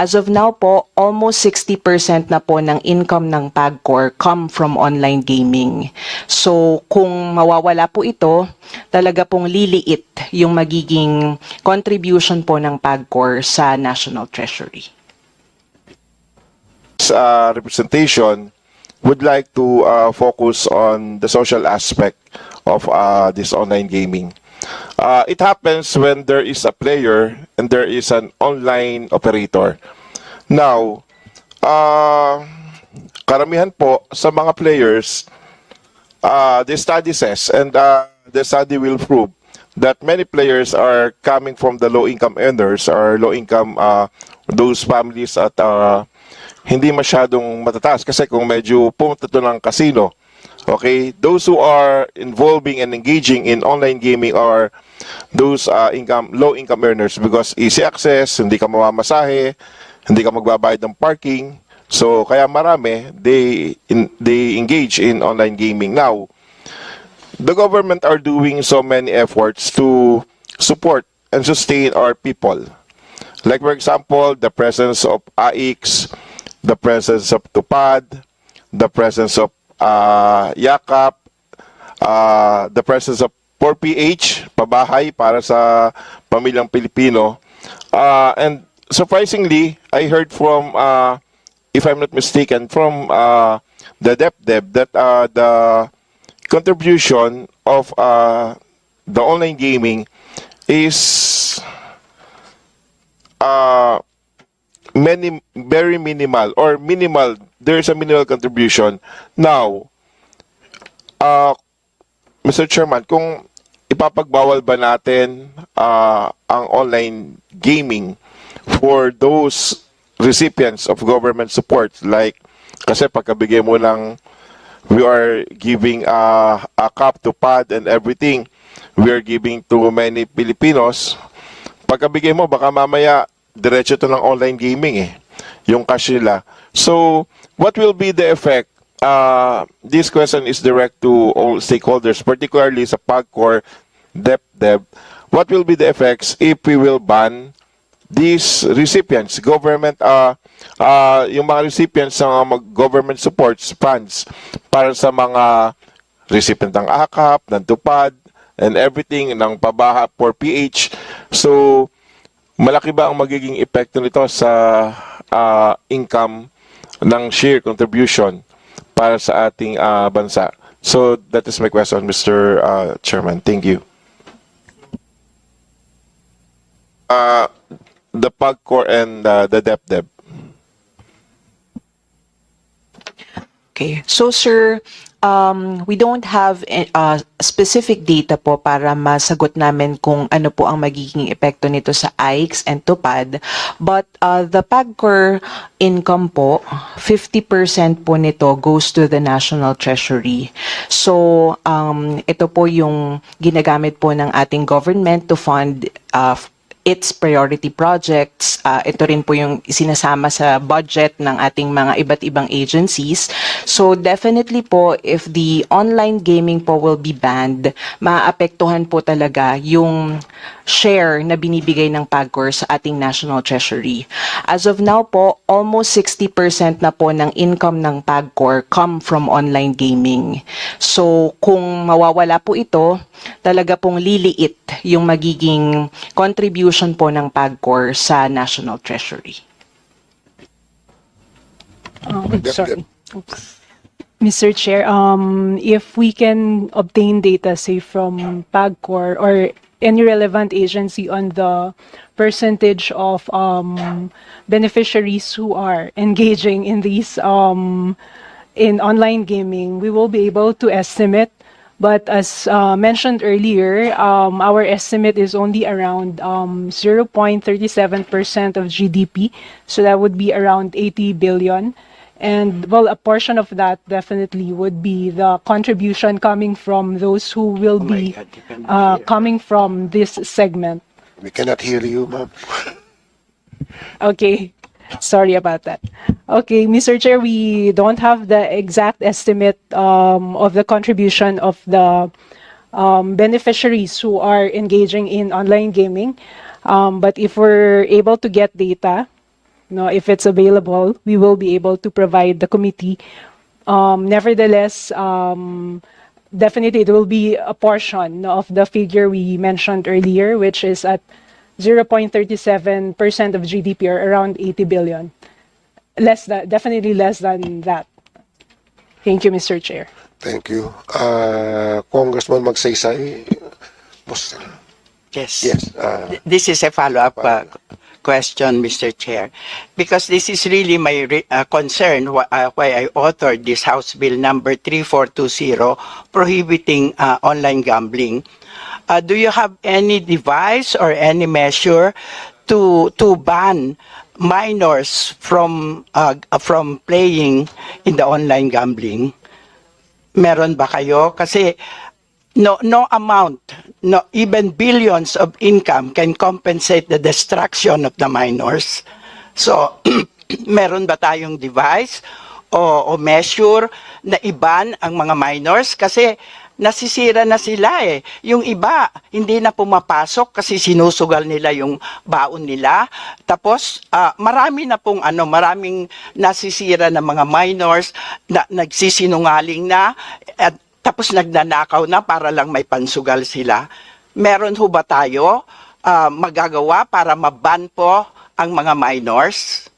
As of now po, almost 60% na po ng income ng PAGCOR come from online gaming. So kung mawawala po ito, talaga pong liliit yung magiging contribution po ng PAGCOR sa National Treasury. uh, representation would like to uh, focus on the social aspect of uh, this online gaming. Uh, it happens when there is a player and there is an online operator. Now, uh, karamihan po sa mga players, uh, the study says, and uh, the study will prove that many players are coming from the low-income earners or low-income uh, those families at uh, hindi masyadong matataas kasi kung medyo pumunta to ng casino, okay, those who are involving and engaging in online gaming are those uh, income low-income earners because easy access, hindi ka mamamasahe, hindi ka magbabayad ng parking, so kaya marami they in, they engage in online gaming now. The government are doing so many efforts to support and sustain our people. Like for example, the presence of AIX, the presence of Tupad, the presence of uh, Yakap, uh, the presence of 4PH, pabahay para sa pamilyang Pilipino. Uh, and surprisingly, I heard from, uh, if I'm not mistaken, from uh, the DepDev that uh, the contribution of uh, the online gaming is uh, many very minimal or minimal there is a minimal contribution now uh, Mr. Chairman kung ipapagbawal ba natin uh, ang online gaming for those recipients of government support like kasi pagkabigay mo ng we are giving uh, a cup to pad and everything we are giving to many Filipinos pagkabigay mo baka mamaya diretso to ng online gaming eh yung cash nila so what will be the effect uh, this question is direct to all stakeholders particularly sa PAGCOR DepDev what will be the effects if we will ban these recipients, government, uh, uh, yung mga recipients ng mga government supports funds para sa mga recipient ng AKAP, ng TUPAD, and everything, ng pabaha for PH. So, malaki ba ang magiging epekto nito sa uh, income ng share contribution para sa ating uh, bansa? So, that is my question, Mr. uh, Chairman. Thank you. Uh, the PAGCOR and uh, the DepDev. Okay. So sir, um, we don't have uh, specific data po para masagot namin kung ano po ang magiging epekto nito sa AIX and TUPAD. But uh, the PAGCOR income po, 50% po nito goes to the National Treasury. So um, ito po yung ginagamit po ng ating government to fund uh, its priority projects. Uh, ito rin po yung sinasama sa budget ng ating mga iba't ibang agencies. So definitely po, if the online gaming po will be banned, maapektuhan po talaga yung share na binibigay ng PAGCOR sa ating National Treasury. As of now po, almost 60% na po ng income ng PAGCOR come from online gaming. So kung mawawala po ito, talaga pong liliit yung magiging contribution po ng PAGCOR sa National Treasury. Um, sorry. Mr. Chair, um, if we can obtain data, say from PAGCOR or any relevant agency on the percentage of um, beneficiaries who are engaging in these um, in online gaming, we will be able to estimate. But as uh, mentioned earlier, um, our estimate is only around um, 0.37% of GDP. So that would be around 80 billion. And well, a portion of that definitely would be the contribution coming from those who will be God, you cannot uh, hear. coming from this segment. We cannot hear you, ma'am. Okay, sorry about that. Okay, Mr. Chair, we don't have the exact estimate um, of the contribution of the um, beneficiaries who are engaging in online gaming. Um, but if we're able to get data, no, if it's available, we will be able to provide the committee. Um, nevertheless, um, definitely it will be a portion of the figure we mentioned earlier, which is at 0.37% of GDP or around 80 billion. Less than, definitely less than that. Thank you, Mr. Chair. Thank you. Uh, Congressman Magsaysay. Yes. yes. Uh, This is a follow-up uh, question, Mr. Chair, because this is really my re- uh, concern wh- uh, why I authored this House Bill number 3420 prohibiting uh, online gambling. Uh, do you have any device or any measure to to ban minors from uh, from playing in the online gambling? Meron ba kayo? Kasi no no amount, no even billions of income can compensate the destruction of the minors. So, meron ba tayong device o, o measure na iban ang mga minors kasi nasisira na sila eh. Yung iba, hindi na pumapasok kasi sinusugal nila yung baon nila. Tapos, ah, marami na pong ano, maraming nasisira na mga minors na nagsisinungaling na at tapos nagnanakaw na para lang may pansugal sila. Meron ho ba tayo ah, magagawa para maban po ang mga minors?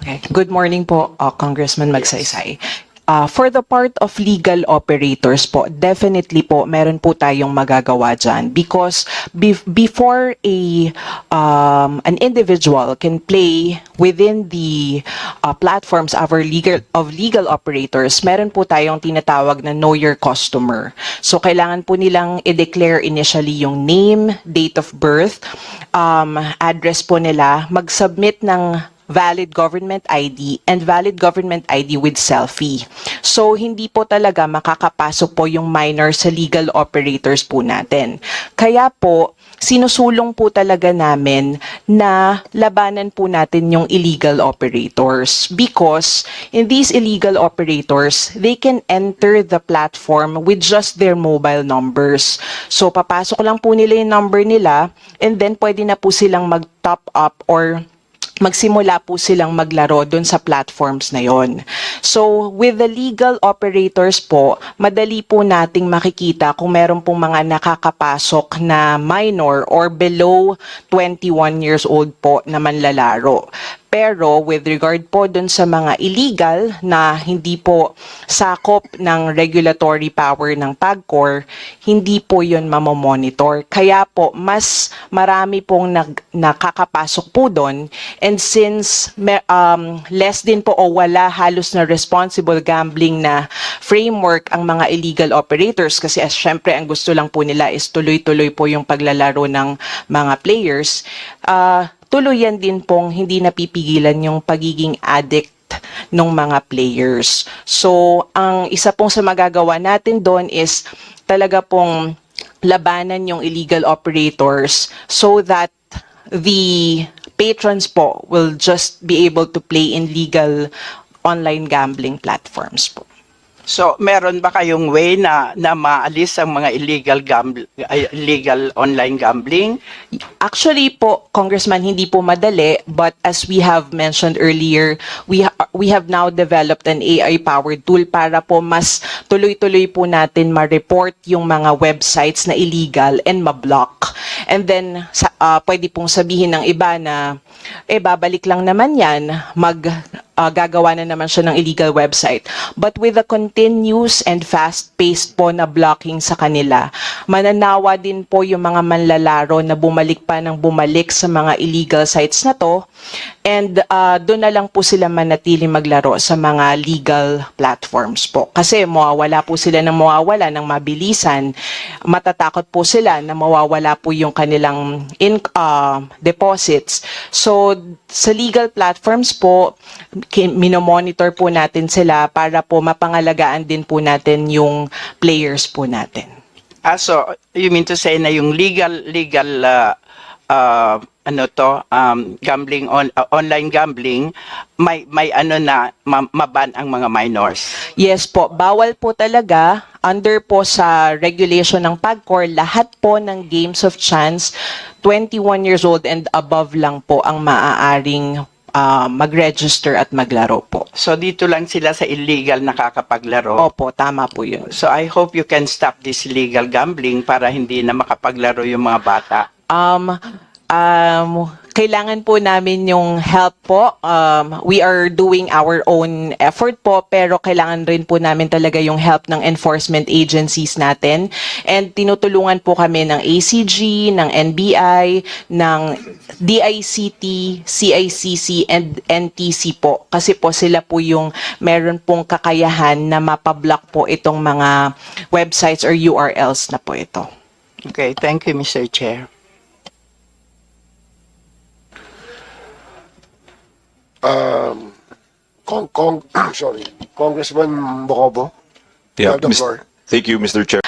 Okay. Good morning po, uh, Congressman Magsaysay. Uh, for the part of legal operators po, definitely po, meron po tayong magagawa dyan because bef- before a um, an individual can play within the uh, platforms of our legal of legal operators, meron po tayong tinatawag na know your customer. So kailangan po nilang i-declare initially yung name, date of birth, um, address po nila, mag-submit ng valid government ID and valid government ID with selfie. So, hindi po talaga makakapasok po yung minor sa legal operators po natin. Kaya po, sinusulong po talaga namin na labanan po natin yung illegal operators because in these illegal operators, they can enter the platform with just their mobile numbers. So, papasok lang po nila yung number nila and then pwede na po silang mag-top up or magsimula po silang maglaro doon sa platforms na yon. So, with the legal operators po, madali po nating makikita kung meron pong mga nakakapasok na minor or below 21 years old po na manlalaro. Pero with regard po dun sa mga illegal na hindi po sakop ng regulatory power ng PAGCOR, hindi po yun mamomonitor. Kaya po, mas marami pong nag, nakakapasok po doon. And since um, less din po o wala halos na responsible gambling na framework ang mga illegal operators kasi as syempre ang gusto lang po nila is tuloy-tuloy po yung paglalaro ng mga players, uh, tuluyan din pong hindi napipigilan yung pagiging addict ng mga players. So, ang isa pong sa magagawa natin doon is talaga pong labanan yung illegal operators so that the patrons po will just be able to play in legal online gambling platforms po. So, meron ba kayong way na, na maalis ang mga illegal, gambl- ay, illegal online gambling? Actually po, Congressman, hindi po madali, but as we have mentioned earlier, we ha- we have now developed an AI-powered tool para po mas tuloy-tuloy po natin ma-report yung mga websites na illegal and ma-block. And then, sa, ah, pwede pong sabihin ng iba na, eh, babalik lang naman yan, mag, ah, gagawa na naman siya ng illegal website. But with the continuous and fast-paced po na blocking sa kanila, mananawa din po yung mga manlalaro na bumalik pa ng bumalik sa mga illegal sites na to and uh, doon na lang po sila manatili maglaro sa mga legal platforms po. Kasi mawawala po sila ng mawawala ng mabilisan. Matatakot po sila na mawawala po yung kanilang in, uh, deposits. So sa legal platforms po, minomonitor po natin sila para po mapangalagaan din po natin yung players po natin. Ah, so, you mean to say na yung legal, legal, uh, uh, ano to, um, gambling, on, uh, online gambling, may, may ano na, ma- maban ang mga minors? Yes po, bawal po talaga under po sa regulation ng PAGCOR, lahat po ng games of chance 21 years old and above lang po ang maaaring ah, mag-register at maglaro po. So dito lang sila sa illegal nakakapaglaro. Opo, tama po yun. So I hope you can stop this illegal gambling para hindi na makapaglaro yung mga bata. Um, um, kailangan po namin yung help po. Um, we are doing our own effort po, pero kailangan rin po namin talaga yung help ng enforcement agencies natin. And tinutulungan po kami ng ACG, ng NBI, ng DICT, CICC, and NTC po. Kasi po sila po yung meron pong kakayahan na mapablock po itong mga websites or URLs na po ito. Okay, thank you, Mr. Chair. Um, Kong, Kong, sorry, Congressman Bocobo. Yeah, You have the Mis- floor. Thank you, Mr. Chair.